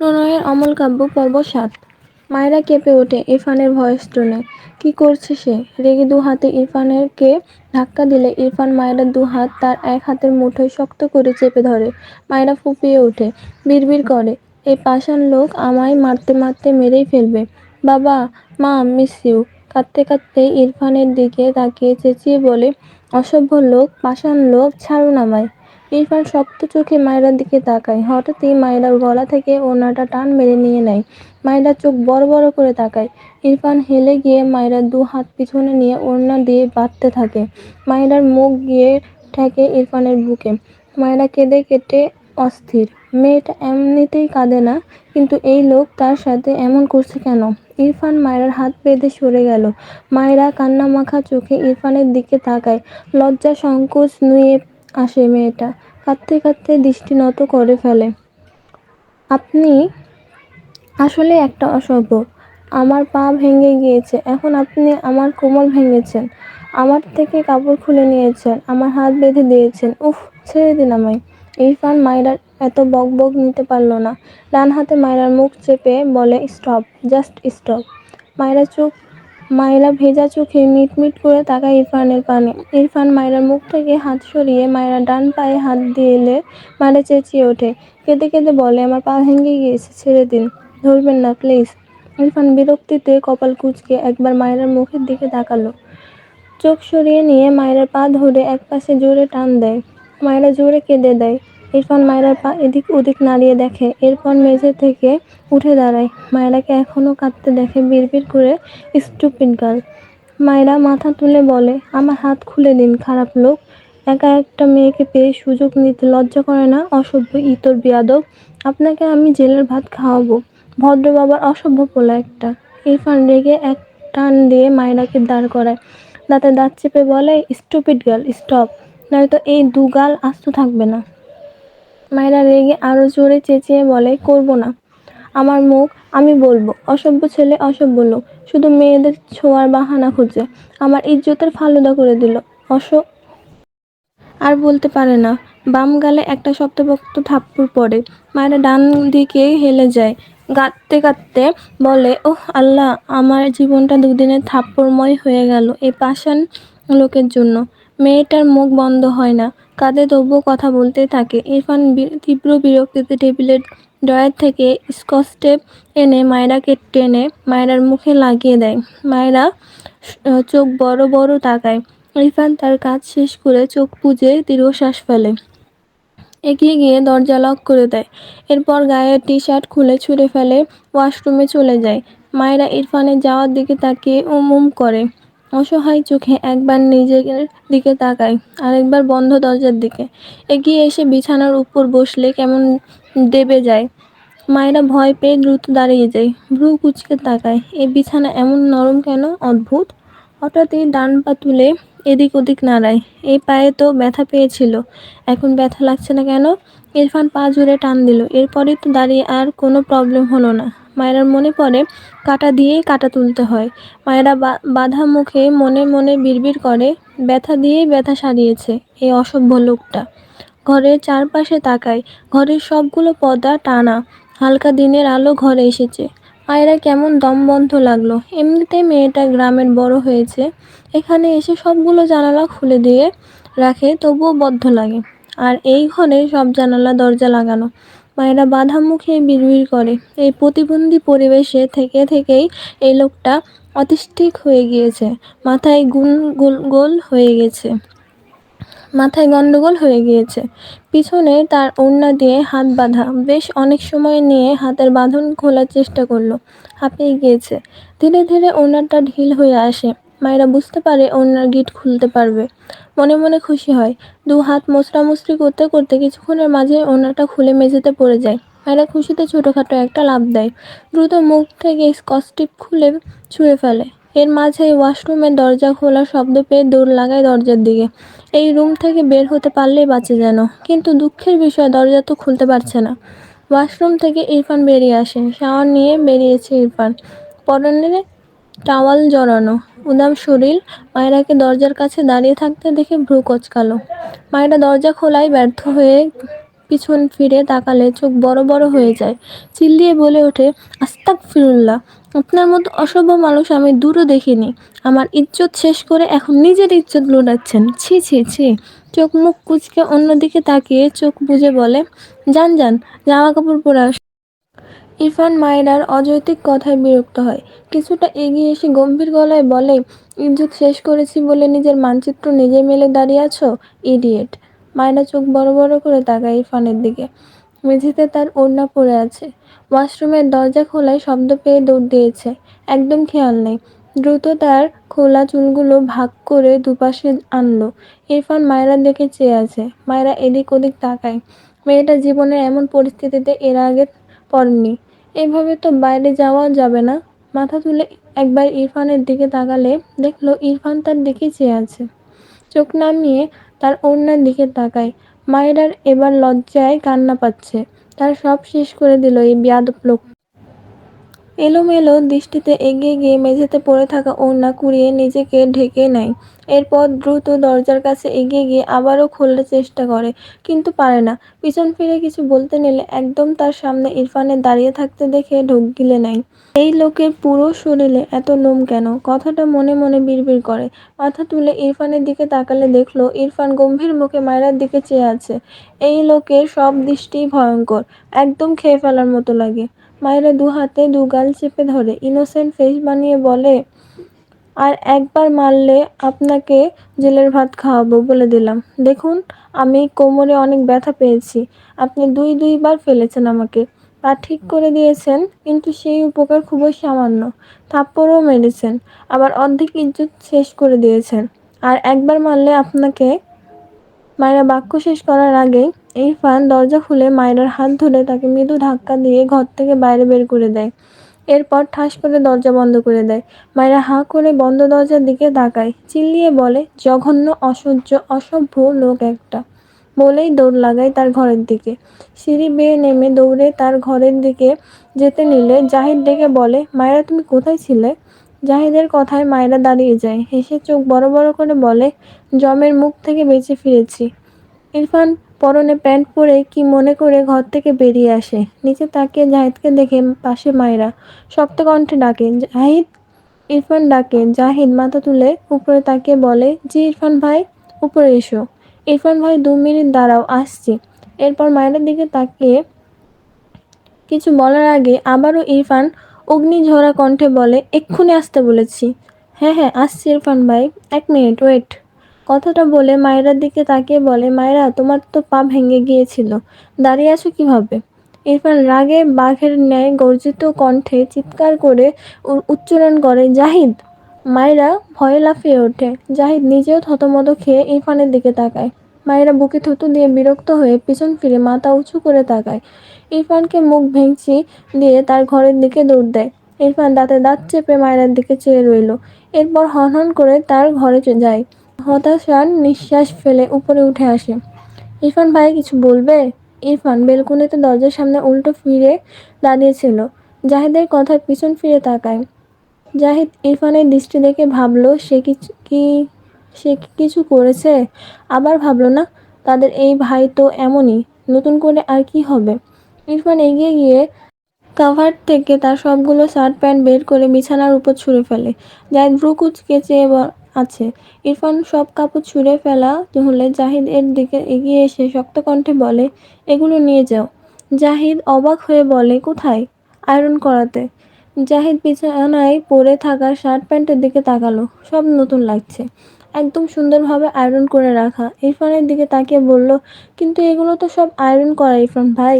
প্রণয়ের অমল কাব্য পর্ব সাত। মায়েরা কেঁপে ওঠে ইরফানের ভয়েস টোনে। কি করছে সে? রেগে দু হাতে ইরফানের কে ধাক্কা দিলে ইরফান মায়েরা দু হাত তার এক হাতের মুঠোয় শক্ত করে চেপে ধরে। মায়েরা ফুপিয়ে ওঠে, বিড়বিড় করে। এই পাষাণ লোক আমায় মারতে মারতে মেরেই ফেলবে। বাবা, মা, মিস ইউ। কাঁদতে কাঁদতে ইরফানের দিকে তাকিয়ে চেঁচিয়ে বলে, অসভ্য লোক, পাষাণ লোক, ছাড়ুন আমায়। ইরফান শক্ত চোখে মায়েরার দিকে তাকায়। হঠাৎই মায়েরার গলা থেকে ওড়নাটা টান মেরে নিয়ে নেয়। মায়েরার চোখ বড় বড় করে তাকায়। ইরফান হেলে গিয়ে মায়েরার দু হাত পিছনে নিয়ে ওড়না দিয়ে বাঁধতে থাকে। মায়েরার মুখ গিয়ে ঠেকে ইরফানের বুকে। মায়েরা কেঁদে কেটে অস্থির। মেয়েটা এমনিতেই কাঁদে না, কিন্তু এই লোক তার সাথে এমন করছে কেন? ইরফান মায়েরার হাত বেঁধে সরে গেল। মায়েরা কান্নামাখা চোখে ইরফানের দিকে তাকায়। লজ্জা সংকোচ নুয়ে আসে মেয়েটা। কাঁদতে কাঁদতে দৃষ্টি নত করে ফেলে। আপনি আসলে একটা অসভ্য। আমার পা ভেঙে গিয়েছে। এখন আপনি আমার কোমর ভেঙেছেন। আমার থেকে কাপড় খুলে নিয়েছেন। আমার হাত বেঁধে দিয়েছেন। উফ, ছেড়ে দিন আমায় ইরফান মায়রার এত বক বক নিতে পারল না। ডান হাতে মায়রার মুখ চেপে বলে, স্টপ, জাস্ট স্টপ। মায়রা চোখ মায়রা ভেজা চোখে মিটমিট করে তাকায় ইরফানের পানে ইরফান মায়রার মুখ থেকে হাত সরিয়ে মায়রা ডান পায়ে হাত দিলে মায়রা চেঁচিয়ে ওঠে। কেঁদে কেঁদে বলে, আমার পা ভেঙে গিয়েছে, ছেড়ে দিন। ধরবেন না, প্লিজ। ইরফান বিরক্তিতে কপাল কুঁচকে একবার মায়রার মুখের দিকে তাকালো। চোখ সরিয়ে নিয়ে মায়রার পা ধরে এক পাশে জোরে টান দেয়। মায়েরা জোরে কেঁদে দেয়। ইরফান মায়রার পা এদিক ওদিক নাড়িয়ে দেখে। এরপর মেঝে থেকে উঠে দাঁড়ায়। মায়রাকে এখনও কাঁদতে দেখে বিড়বিড় করে স্টুপিড গার্ল। মায়েরা মাথা তুলে বলে, আমার হাত খুলে দিন, খারাপ লোক। একা একটা মেয়েকে পেয়ে সুযোগ নিতে লজ্জা করে না? অসভ্য ইতর বিয়াদব। আপনাকে আমি জেলের ভাত খাওয়াবো। ভদ্র বাবার অসভ্য পোলা একটা। ইরফান রেগে এক টান দিয়ে মায়েরাকে দাঁড় করায়। দাঁতে দাঁত চেপে বলে, স্টুপিড গার্ল, স্টপ। নয়তো এই দু গাল আস্ত থাকবে না। মায়েরা রেগে আরও জোরে চেঁচিয়ে বলে, করব না। আমার মুখ, আমি বলব, অসভ্য ছেলে, অসভ্য লোক, শুধু মেয়েদের ছোঁয়ার বাহানা খুঁজে। আমার ইজ্জতের ফালুদা করে দিল। অস আর বলতে পারে না। বাম গালে একটা শক্তপোক্ত থাপ্পড় পড়ে। মায়েরা ডান দিকে হেলে যায়। কাঁদতে কাঁদতে বলে, ওহ আল্লাহ, আমার জীবনটা দুদিনের থাপ্পড়ময় হয়ে গেল এই পাষাণ লোকের জন্য। মেয়েটার মুখ বন্ধ হয় না। কাঁদে তবুও কথা বলতে থাকে। ইরফান তীব্র বিরক্তিতে টেবিলের ড্রয়ার থেকে স্কচ এনে মায়রাকে টেনে মায়রার মুখে লাগিয়ে দেয়। মায়রা চোখ বড় বড় তাকায়। ইরফান তার কাজ শেষ করে চোখ বুজে দীর্ঘশ্বাস ফেলে। এগিয়ে গিয়ে দরজা লক করে দেয়। এরপর গায়ের টি শার্ট খুলে ছুঁড়ে ফেলে ওয়াশরুমে চলে যায়। মায়েরা ইরফানের যাওয়ার দিকে তাকিয়ে উম উম করে। অসহায় চোখে একবার নিজের দিকে তাকায় আরেকবার বন্ধ দরজার দিকে। এগিয়ে এসে বিছানার উপর বসলে কেমন দেবে যায়। মায়েরা ভয় পেয়ে দ্রুত দাঁড়িয়ে যায়, ভ্রু কুচকে তাকায়। এই বিছানা এমন নরম কেন? অদ্ভুত। হঠাৎই ডান পা তুলে এদিক ওদিক নাড়ায়। এই পায়ে তো ব্যথা পেয়েছিল। এখন ব্যথা লাগছে না কেন? ইরফান পা জুড়ে টান দিল। এরপরই তো দাঁড়িয়ে আর কোনো প্রবলেম হলো না। মায়েরার মনে পড়ে, কাটা দিয়েই কাটা তুলতে হয়। মায়েরা বাধা মুখে মনে মনে বিড়বিড় করে, ব্যথা দিয়েই ব্যথা সারিয়েছে এই অসভ্য লোকটা। ঘরের চারপাশে তাকায়, ঘরের সবগুলো পর্দা টানা, হালকা দিনের আলো ঘরে এসেছে। মায়েরা কেমন দম দমবন্ধ লাগল। এমনিতেই মেয়েটা গ্রামের বড় হয়েছে, এখানে এসে সবগুলো জানালা খুলে দিয়ে রাখে, তবুও বদ্ধ লাগে। আর এই ঘরে সব জানালা দরজা লাগানো। মায়েরা বাধা মুখে বিড়বিড় করে। এই প্রতিবন্ধী পরিবেশে থেকে থেকেই এই লোকটা অতিষ্ঠিক হয়ে গিয়েছে। মাথায় গুল গোল গোল হয়ে গেছে। মাথায় গন্ডগোল হয়ে গিয়েছে। পিছনে তার ওড়না দিয়ে হাত বাঁধা। বেশ অনেক সময় নিয়ে হাতের বাঁধন খোলার চেষ্টা করল। হাঁপিয়ে গিয়েছে। ধীরে ধীরে ওড়নাটা ঢিল হয়ে আসে। মায়েরা বুঝতে পারে ওড়নার গিট খুলতে পারবে। মনে মনে খুশি হয়। দু হাত মোচড়ামুচড়ি করতে করতে কিছুক্ষণের মাঝে ওড়নাটা খুলে মেঝেতে পড়ে যায়। মায়েরা খুশিতে ছোটোখাটো একটা লাভ দেয়। দ্রুত মুখ থেকে স্কচটিপ খুলে ছুঁড়ে ফেলে। এর মাঝে ওয়াশরুমের দরজা খোলার শব্দ পেয়ে দৌড় লাগায় দরজার দিকে। এই রুম থেকে বের হতে পারলেই বাঁচে যেন। কিন্তু দুঃখের বিষয়, দরজা তো খুলতে পারছে না। ওয়াশরুম থেকে ইরফান বেরিয়ে আসে। শাওয়ার নিয়ে বেরিয়েছে ইরফান। পরনে টাওয়াল জড়ানো। উদাম শরীর মায়েরাকে দরজার কাছে দাঁড়িয়ে থাকতে দেখে ভ্রু কচকালো। মায়েরা দরজা খোলায় ব্যর্থ হয়ে পিছন ফিরে তাকালে চোখ বড় বড় হয়ে যায়। চিল্লিয়ে বলে ওঠে আস্তাক ফিরুল্লাহ আপনার মতো অসভ্য মানুষ আমি দূরও দেখিনি। আমার ইজ্জত শেষ করে এখন নিজের ইজ্জত লুটাচ্ছেন। ছি ছি ছি। চোখ মুখ কুচকে অন্যদিকে তাকিয়ে চোখ বুজে বলে, যান যান জামা কাপড় পরে ইরফান মায়েরার অযৌক্তিক কথায় বিরক্ত হয়। কিছুটা এগিয়ে এসে গম্ভীর গলায় বলে, ইজ্জত শেষ করেছি বলে নিজের মানচিত্র নিজে মেলে দাঁড়িয়ে আছো? ইডিয়েট। মায়েরা চোখ বড় বড় করে তাকায় ইরফানের দিকে। মেঝেতে তার ওড়না পড়ে আছে। ওয়াশরুমের দরজা খোলায় শব্দ পেয়ে দৌড় দিয়েছে। একদম খেয়াল নেই। দ্রুত তার খোলা চুলগুলো ভাগ করে দুপাশে আনলো। ইরফান মায়েরার দিকে চেয়ে আছে। মায়েরা এদিক ওদিক তাকায়। মেয়েটা জীবনের এমন পরিস্থিতিতে এর আগে পড়েনি। এভাবে তো বাইরে যাওয়া যাবে না। মাথা তুলে একবার ইরফানের দিকে তাকালে দেখল ইরফান তার দিকে চেয়ে আছে। চোখ নামিয়ে তার অন্যের দিকে তাকায়। মায়েরার এবার লজ্জায় কান্না পাচ্ছে। তার সব শেষ করে দিল এই বিয়াদ লোক এলোমেলো দৃষ্টিতে এগিয়ে গিয়ে মেঝেতে পড়ে থাকা ওড়না কুড়িয়ে নিজেকে ঢেকে নেয়। এরপর দ্রুত দরজার কাছে এগিয়ে গিয়ে আবারও খোলার চেষ্টা করে, কিন্তু পারে না। পিছন ফিরে কিছু বলতে নিলে একদম তার সামনে ইরফানের দাঁড়িয়ে থাকতে দেখে ঢোক গিলে নেয়। এই লোকের পুরো শরীরে এত নোম কেন? কথাটা মনে মনে বিড়বিড় করে। মাথা তুলে ইরফানের দিকে তাকালে দেখল ইরফান গম্ভীর মুখে মায়েরার দিকে চেয়ে আছে। এই লোকের সব দৃষ্টিই ভয়ঙ্কর, একদম খেয়ে ফেলার মতো লাগে। মায়েরা দু হাতে দু গাল চেপে ধরে, ইনোসেন্ট ফেস বানিয়ে বলে, আর একবার মারলে আপনাকে জেলের ভাত খাওয়াবো বলে দিলাম। দেখুন, আমি কোমরে অনেক ব্যথা পেয়েছি। আপনি দুই দুইবার ফেলেছেন আমাকে। তা ঠিক করে দিয়েছেন, কিন্তু সেই উপকার খুবই সামান্য। থাপ্পড়ও মেরেছেন, আবার অর্ধেক ইজ্জত শেষ করে দিয়েছেন। আর একবার মারলে আপনাকে মায়েরা বাক্য শেষ করার আগেই ইরফান দরজা খুলে মায়েরার হাত ধরে তাকে মৃদু ধাক্কা দিয়ে ঘর থেকে বাইরে বের করে দেয়। এরপর ঠাস করে দরজা বন্ধ করে দেয়। মায়েরা হাঁ করে বন্ধ দরজার দিকে তাকায়। চিল্লিয়ে বলে, জঘন্য, অসহ্য, অসভ্য লোক একটা। বলেই দৌড় লাগায় তার ঘরের দিকে। সিঁড়ি বেয়ে নেমে দৌড়ে তার ঘরের দিকে যেতে নিলে জাহিদ ডেকে বলে, মায়েরা, তুমি কোথায় ছিলে? জাহিদের কথায় মায়েরা দাঁড়িয়ে যায়। হেসে চোখ বড় বড় করে বলে, জমের মুখ থেকে বেঁচে ফিরেছি। ইরফান পরনে প্যান্ট পরে কি মনে করে ঘর থেকে বেরিয়ে আসে। নিচে তাকিয়ে জাহিদকে দেখে পাশে মায়েরা শক্ত কণ্ঠে ডাকে, জাহিদ? ইরফান ডাকে, জাহিদ, মাথা তুলে উপরে তাকিয়ে বলে, জি ইরফান ভাই, উপরে এসো। ইরফান ভাই, দু মিনিট দাঁড়াও, আসছি। এরপর মায়ের দিকে তাকিয়ে কিছু বলার আগে আবারও ইরফান অগ্নিঝরা কণ্ঠে বলে, এক্ষুনি আসতে বলেছি। হ্যাঁ হ্যাঁ আসছি ইরফান ভাই। এক মিনিট, ওয়েট। কথাটা বলে মায়েরার দিকে তাকিয়ে বলে, মায়েরা, তোমার তো পা ভেঙে গিয়েছিল। দাঁড়িয়ে আছো কীভাবে? ইরফান রাগে বাঘের ন্যায় গর্জিত কণ্ঠে চিৎকার করে উচ্চারণ করে, জাহিদ! মায়েরা ভয়ে লাফিয়ে ওঠে। জাহিদ নিজেও থতমত খেয়ে ইরফানের দিকে তাকায়। মায়েরা বুকে থুতু দিয়ে বিরক্ত হয়ে পিছন ফিরে মাথা উঁচু করে তাকায়। ইরফানকে মুখ ভেঙচি দিয়ে তার ঘরের দিকে দৌড় দেয়। ইরফান দাঁতে দাঁত চেপে মায়েরার দিকে চেয়ে রইল। এরপর হন হন করে তার ঘরে যায়। হতাশার নিঃশ্বাস ফেলে উপরে উঠে আসে। ইরফান ভাই, কিছু বলবে? ইরফান বেলকুনিতে দরজার সামনে উল্টো ফিরে দাঁড়িয়েছিল। জাহিদের কথায় পিছন ফিরে তাকায়। জাহিদ ইরফানের দৃষ্টি দেখে ভাবলো, সে কি সে কিছু করেছে? আবার ভাবলো, না, তাদের এই ভাই তো এমনই, নতুন করে আর কি হবে? ইরফান এগিয়ে গিয়ে কাভার থেকে তার সবগুলো শার্ট প্যান্ট বের করে বিছানার উপর ছুঁড়ে ফেলে। জাহিদ ভ্রু কুচকে চেয়ে আছে। ইরফান সব কাপড় ছুঁড়ে ফেলা হলে জাহিদ এর দিকে এগিয়ে এসে শক্ত কণ্ঠে বলে, এগুলো নিয়ে যাও। জাহিদ অবাক হয়ে বলে, কোথায়? আয়রন করাতে। জাহিদ বিছানায় পরে থাকা শার্ট প্যান্টের দিকে তাকালো। সব নতুন লাগছে। একদম সুন্দরভাবে আয়রন করে রাখা। ইরফানের দিকে তাকিয়ে বলল, কিন্তু এগুলো তো সব আয়রন করা, ইরফান ভাই।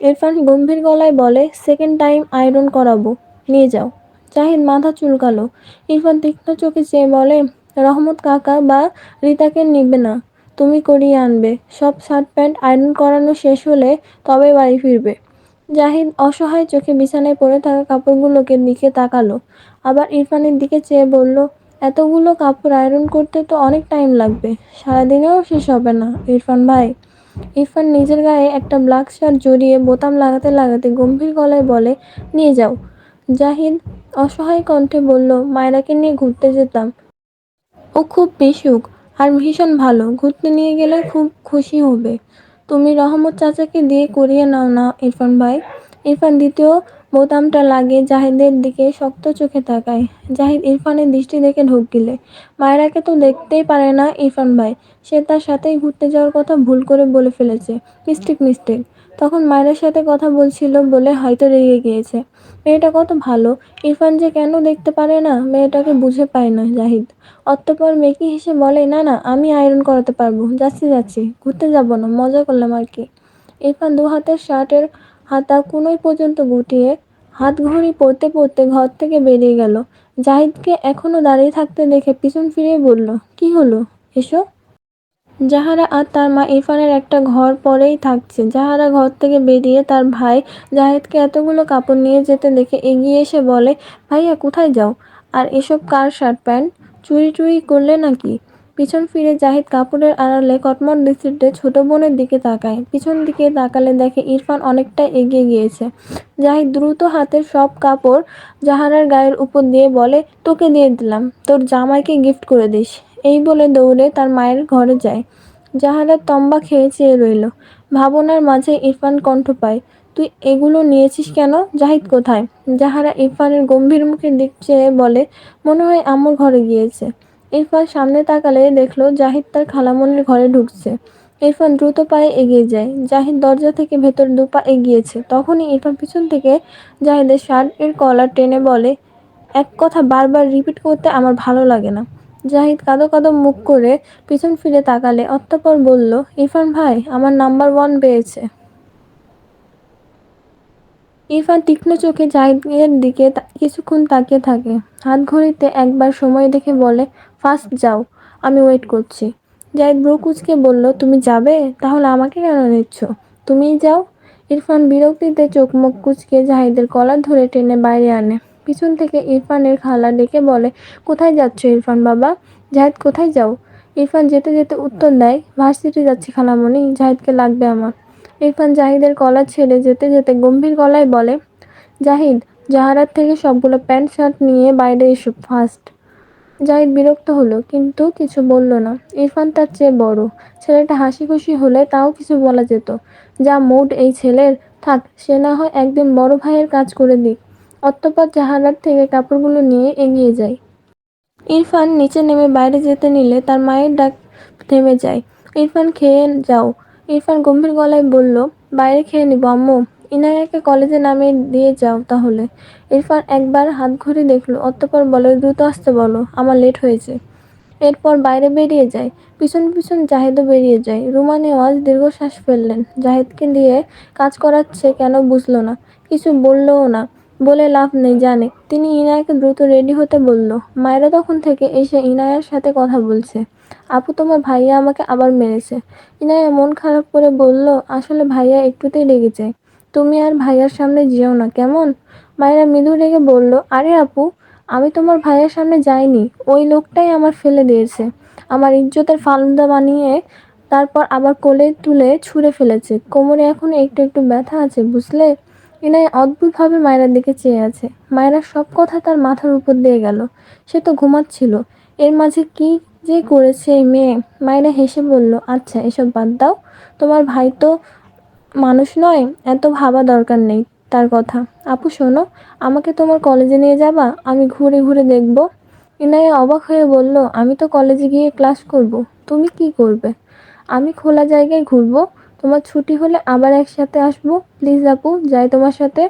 ইরফান গম্ভীর গলায় বলে সেকেন্ড টাইম আয়রন করাবো। নিয়ে যাও। জাহিদ মাথা চুলকালো। ইরফান তীক্ষ্ণ চোখে চেয়ে বলে, রহমত কাকা বা রিতাকে নিবে না। তুমি করিয়ে আনবে। সব শার্ট প্যান্ট আয়রন করানো শেষ হলে তবে বাড়ি ফিরবে। জাহিদ অসহায় চোখে বিছানায় পড়ে থাকা কাপড়গুলোকে দিকে তাকালো। আবার ইরফানের দিকে চেয়ে বলল এতগুলো কাপড় আয়রন করতে তো অনেক টাইম লাগবে। সারাদিনেও শেষ হবে না, ইরফান ভাই। ইরফান নিজের গায়ে একটা ব্ল্যাক শার্ট জড়িয়ে বোতাম লাগাতে লাগাতে গম্ভীর গলায় বলে, নিয়ে যাও। জাহিদ অসহায় কণ্ঠে বলল, মায়রাকে নিয়ে ঘুরতে যেতাম। ও খুব মিশুক আর ভীষণ ভালো, ঘুরতে নিয়ে গেলে খুব খুশি হবে। তুমি রহমত চাচাকে দিয়ে করিয়ে নাও না, ইরফান ভাই। ইরফান দ্বিতীয় বোতামটা লাগিয়ে জাহিদের দিকে শক্ত চোখে তাকায়। জাহিদ ইরফানের দৃষ্টি দেখে ঢোক গিলে। মায়েরাকে তো দেখতেই পারে না ইরফান ভাই। সে তার সাথেই ঘুরতে যাওয়ার কথা ভুল করে বলে ফেলেছে। Mistake mistake. তখন মায়ের সাথে কথা বলছিল বলে হয়তো রেগে গিয়েছে। মেয়েটা কত ভালো। ইরফান যে কেন দেখতে পারে না, মেয়েটাকে বুঝে পায় না জাহিদ। অতঃপর মেকি হেসে বলে, না না, আমি আয়রন করাতে পারব। যাচ্ছি যাচ্ছি। ঘুরতে যাব না, মজা করলাম আর কি। ইরফান দু হাতের শার্টের হাতা কুনোই পর্যন্ত গুটিয়ে হাত ঘড়ি পড়তে পড়তে ঘর থেকে বেরিয়ে গেল। জাহিদকে এখনও দাঁড়িয়ে থাকতে দেখে পিছন ফিরে বলল, কি হলো? এসো। জাহারা আর তার মা ইরফানের একটা ঘর পরেই থাকছে। জাহারা ঘর থেকে বেরিয়ে তার ভাই জাহিদকে এতগুলো কাপড় নিয়ে যেতে দেখে এগিয়ে এসে বলে, ভাইয়া, কোথায় যাও? আর এসব কার শার্ট প্যান্ট? চুরি টুরি করলে নাকি? পিছন ফিরে জাহিদ কাপড়ের আড়ালে কটমট দৃষ্টিতে ছোট বোনের দিকে তাকায়। পিছন দিকে তাকালে দেখে ইরফান অনেকটা এগিয়ে গিয়েছে। জাহিদ দ্রুত হাতের সব কাপড় জাহারার গায়ের উপর দিয়ে বলে, তোকে দিয়ে দিলাম। তোর জামাইকে গিফট করে দিস। এই বলে দৌড়ে তার মায়ের ঘরে যায়। জাহারা তম্বা খেয়ে চেয়ে রইল। ভাবনার মাঝে ইরফান কণ্ঠ পায়, তুই এগুলো নিয়েছিস কেন? জাহিদ কোথায়? জাহারা ইরফানের গম্ভীর মুখের দিক চেয়ে বলে, মনে হয় আমার ঘরে গিয়েছে। ইরফান সামনে তাকালে দেখল জাহিদ তার খালামনির ঘরে ঢুকছে। ইরফান দ্রুত পায়ে এগিয়ে যায়। জাহিদ দরজা থেকে ভেতর দু পা এগিয়েছে। তখনই ইরফান পিছন থেকে জাহিদের শার্ট এর কলার টেনে বলে, এক কথা বারবার রিপিট করতে আমার ভালো লাগে না। জাহিদ কাঁদো কাঁদো মুখ করে পিছন ফিরে তাকালে অতঃপর বলল, ইরফান ভাই, আমার নাম্বার ওয়ান পেয়েছে। ইরফান তীক্ষ্ণ চোখে জাহিদের দিকে কিছুক্ষণ তাকিয়ে থাকে। হাত ঘড়িতে একবার সময় দেখে বলে ফার্স্ট যাও। আমি ওয়েট করছি। জাহিদ ব্রু কুচকে বলল, তুমি যাবে? তাহলে আমাকে কেন নিচ্ছ? তুমিই যাও। ইরফান বিরক্তিতে চোখ মুখ কুচকে জাহিদের কলার ধরে টেনে বাইরে আনে। পিছন থেকে ইরফানের খালা ডেকে বলে, কোথায় যাচ্ছ ইরফান বাবা? জাহিদ, কোথায় যাও? ইরফান যেতে যেতে উত্তর দেয়, ভার্সিটি যাচ্ছি খালামণি, জাহিদকে লাগবে আমার। ইরফান জাহিদের গলা ছেড়ে যেতে যেতে গম্ভীর গলায় বলে, জাহিদ, জাহারাত থেকে সবগুলো প্যান্ট শার্ট নিয়ে বাইরে এসো ফার্স্ট জাহিদ বিরক্ত হলো, কিন্তু কিছু বলল না। ইরফান তার চেয়ে বড়। ছেলেটা হাসি খুশি হলে তাও কিছু বলা যেত। যা মুড এই ছেলের, থাক, সে না হয় একদিন বড় ভাইয়ের কাজ করে দিক। অতঃপর জাহারার থেকে কাপড়গুলো নিয়ে এগিয়ে যায়। ইরফান নিচে নেমে বাইরে যেতে নিলে তার মায়ের ডাক থেমে যায়। ইরফান, খেয়ে যাও। ইরফান গম্ভীর গলায় বলল, বাইরে খেয়ে নিব, আম্মু। ইনায়াকে কলেজে নামিয়ে দিয়ে যাও তাহলে। ইরফান একবার হাত ঘড়ি দেখল, অতঃপর বলে, দ্রুত আসতে বলো, আমার লেট হয়েছে। এরপর বাইরে বেরিয়ে যায়। পিছন পিছন জাহেদও বেরিয়ে যায়। রুমা নেওয়াজ দীর্ঘশ্বাস ফেললেন। জাহেদকে দিয়ে কাজ করাচ্ছে কেন বুঝলো না, কিছু বললও না, বলে লাভ নেই, জানে। তিনি ইনায়াকে দ্রুত রেডি হতে বলল, মায়েরা তখন থেকে এসে ইনায়ার সাথে কথা বলছে। আপু, তোমার ভাইয়া আমাকে আবার মেরেছে। ইনায়া মন খারাপ করে বলল, আসলে ভাইয়া একটুতেই যায়। তুমি আর ভাইয়ার সামনে যেও না, কেমন? মায়েরা মৃদু রেগে বলল, আরে আপু, আমি তোমার ভাইয়ের সামনে যাইনি, ওই লোকটাই আমার ফেলে দিয়েছে। আমার ইজ্জতের ফালুদা বানিয়ে তারপর আবার কোলে তুলে ছুঁড়ে ফেলেছে। কোমরে এখন একটু একটু ব্যথা আছে, বুঝলে? ইনায় অদ্ভুতভাবে মায়েরার দিকে চেয়ে আছে। মায়েরা সব কথা তার মাথার উপর দিয়ে গেল। সে তো ঘুমাচ্ছিল। এর মাঝে কি যে করেছে এই মেয়ে? মায়েরা হেসে বলল আচ্ছা এসব বাদ দাও। তোমার ভাই তো মানুষ নয়, এত ভাবা দরকার নেই। তার কথা। আপু, শোনো, আমাকে তোমার কলেজে নিয়ে যাবা? আমি ঘুরে ঘুরে দেখব। ইনায়া অবাক হয়ে বলল, আমি তো কলেজে গিয়ে ক্লাস করব। তুমি কি করবে? আমি খোলা জায়গায় ঘুরবো। তোমার ছুটি হলে আবার একসাথে আসব। প্লিজ আপু, যাই তোমার সাথে।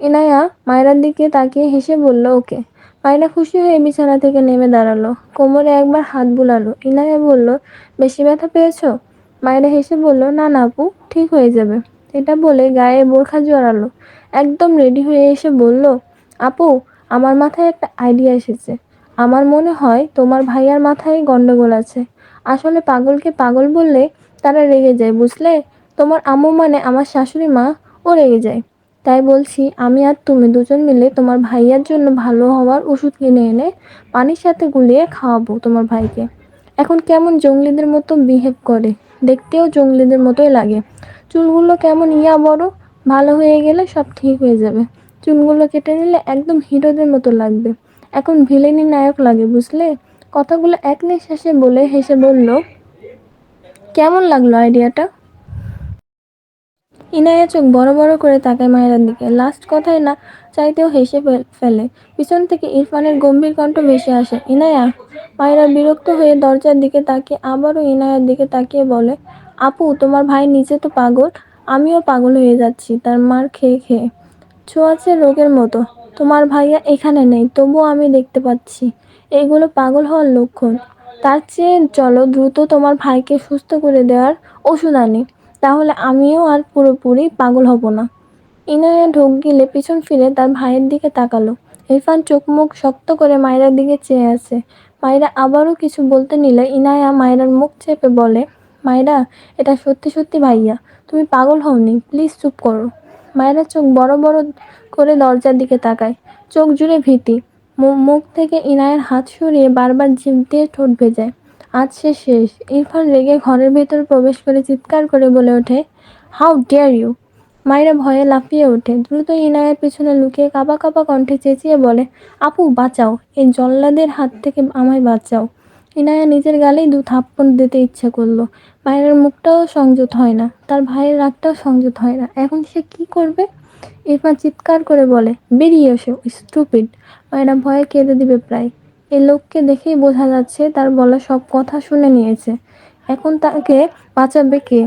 ইনায়া মায়েরার দিকে তাকিয়ে হেসে বলল, ওকে। মায়েরা খুশি হয়ে বিছানা থেকে নেমে দাঁড়াল। কোমরে একবার হাত বুলালো। ইনায়া বলল, বেশি ব্যথা পেয়েছ? মায়েরা হেসে বলল, না না আপু, ঠিক হয়ে যাবে। এটা বলে গায়ে বোরখা জড়ালো। একদম রেডি হয়ে এসে বলল, আপু, আমার মাথায় একটা আইডিয়া এসেছে। আমার মনে হয় তোমার ভাইয়ার মাথায় গন্ডগোল আছে। আসলে পাগলকে পাগল বললে তারা রেগে যায়, বুঝলে? তোমার আম্মু মানে আমার শাশুড়ি মা, ও রেগে যায়। তাই বলছি, আমি আর তুমি দুজন মিলে তোমার ভাইয়ার জন্য ভালো হওয়ার ওষুধ কিনে এনে পানির সাথে গুলিয়ে খাওয়াবো তোমার ভাইকে। এখন কেমন জঙ্গলিদের মতো বিহেভ করে। দেখতেও জঙ্গলিদের মতোই লাগে। চুলগুলো কেমন ইয়া বড়, ভালো হয়ে গেলে সব ঠিক হয়ে যাবে। চুলগুলো কেটে নিলে একদম হিরোদের মতো লাগবে। এখন ভিলেনি নায়ক লাগে, বুঝলে? কথাগুলো এক নিঃশ্বাসে বলে হেসে বলল, কেমন লাগল আইডিয়াটা ইনায়া চোখ বড় বড় করে তাকায় মায়েরার দিকে। লাস্ট কথায় না চাইতেও হেসে ফেল- পিছন থেকে ইরফানের গম্ভীর কণ্ঠ ভেসে আসে। ইনায়া, মায়েরা বিরক্ত হয়ে দরজার দিকে তাকিয়ে আবারও ইনায়ার দিকে তাকিয়ে বলে, আপু, তোমার ভাই নিজে তো পাগল। আমিও পাগল হয়ে যাচ্ছি। তার মার খেয়ে খেয়ে। ছোঁয়াচে রোগের মতো। তোমার ভাইয়া এখানে নেই, তবুও আমি দেখতে পাচ্ছি। এগুলো পাগল হওয়ার লক্ষণ। তার চেয়ে চলো দ্রুত তোমার ভাইকে সুস্থ করে দেওয়ার ওষুধ আনি। তাহলে আমিও আর পুরোপুরি পাগল হব না। ইনায়া ঢোক গিলে পিছন ফিরে তার ভাইয়ের দিকে তাকালো। ইরফান চোখ মুখ শক্ত করে মায়েরার দিকে চেয়ে আছে। মায়েরা আবারও কিছু বলতে নিলে ইনায়া মায়েরার মুখ চেপে বলে, মায়েরা, এটা সত্যি সত্যি ভাইয়া, তুমি পাগল হওনি, প্লিজ চুপ করো। মায়েরা চোখ বড় বড় করে দরজার দিকে তাকায়। চোখ জুড়ে ভীতি। মুখ থেকে ইনায়ের হাত সরিয়ে বারবার জিভ দিয়ে ঠোঁট ভেজায়। আজ সে শেষ। ইরফান রেগে ঘরের ভেতর প্রবেশ করে চিৎকার করে বলে ওঠে হাউ ডেয়ার ইউ মায়েরা ভয়ে লাফিয়ে ওঠে। দ্রুত ইনায়ের পিছনে লুকিয়ে কাঁপা কাঁপা কণ্ঠে চেঁচিয়ে বলে, আপু, বাঁচাও। এই জল্লাদের হাত থেকে আমায় বাঁচাও। ইনায়া নিজের গালেই দু থাপ্পড় দিতে ইচ্ছে করল। মায়ের মুখটাও সংযত হয় না, তার ভাইয়ের রাগটাও সংযত হয় না। এখন সে কি করবে? ইরফান চিৎকার করে বলে, বেরিয়ে এসো স্টুপিড মায়েরা ভয়ে কেঁদে দিবে প্রায়। এই লোককে দেখেই বোঝা যাচ্ছে তার বলা সব কথা শুনে নিয়েছে। এখন তাকে বাঁচাবে কে?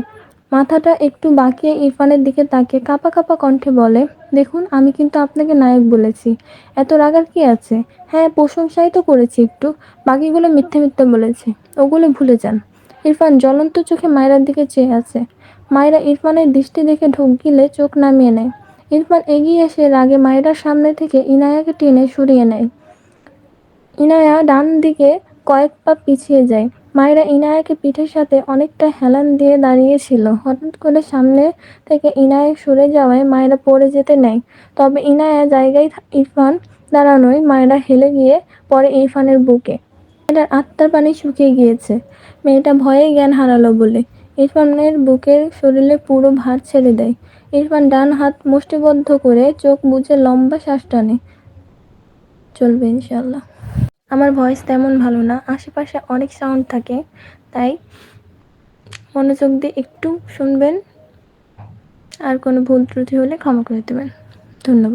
মাথাটা একটু বাঁকিয়ে ইরফানের দিকে তাকিয়ে কাঁপা কাঁপা কণ্ঠে বলে, দেখুন, আমি কিন্তু আপনাকে নায়ক বলেছি। এত রাগার কি আছে? হ্যাঁ প্রশংসাই তো করেছি একটু। বাকিগুলো মিথ্যে মিথ্যে বলেছে। ওগুলো ভুলে যান। ইরফান জ্বলন্ত চোখে মায়েরার দিকে চেয়ে আছে। মায়েরা ইরফানের দৃষ্টি দেখে ঢোক গিলে চোখ নামিয়ে নেয়। ইরফান এগিয়ে এসে রাগে মায়েরার সামনে থেকে ইনায়াকে টেনে সরিয়ে নেয়। ইনায়া ডান দিকে কয়েক পা পিছিয়ে যায়। মায়েরা ইনায়াকে পিঠের সাথে অনেকটা হেলান দিয়ে দাঁড়িয়েছিল। হঠাৎ করে সামনে থেকে ইনায়া সরে যাওয়ায় মায়েরা পড়ে যেতে নেয়। তবে ইনায়া জায়গায় ইরফান দাঁড়ানোয় মায়েরা হেলে গিয়ে পড়ে ইরফানের বুকে। মেয়েটার আত্মার পানি শুকিয়ে গিয়েছে। মেয়েটা ভয়ে জ্ঞান হারালো বলে। ইরফানের বুকের শরীরে পুরো ভার ছেড়ে দেয়। ইরফান ডান হাত মুষ্টিবদ্ধ করে চোখ বুজে লম্বা শ্বাস টানে। চলবে ইনশাল্লাহ আমার ভয়েস তেমন ভালো না। আশেপাশে অনেক সাউন্ড থাকে, তাই মনোযোগ দিয়ে একটু শুনবেন। আর কোনো ভুল ত্রুটি হলে ক্ষমা করে দেবেন। ধন্যবাদ।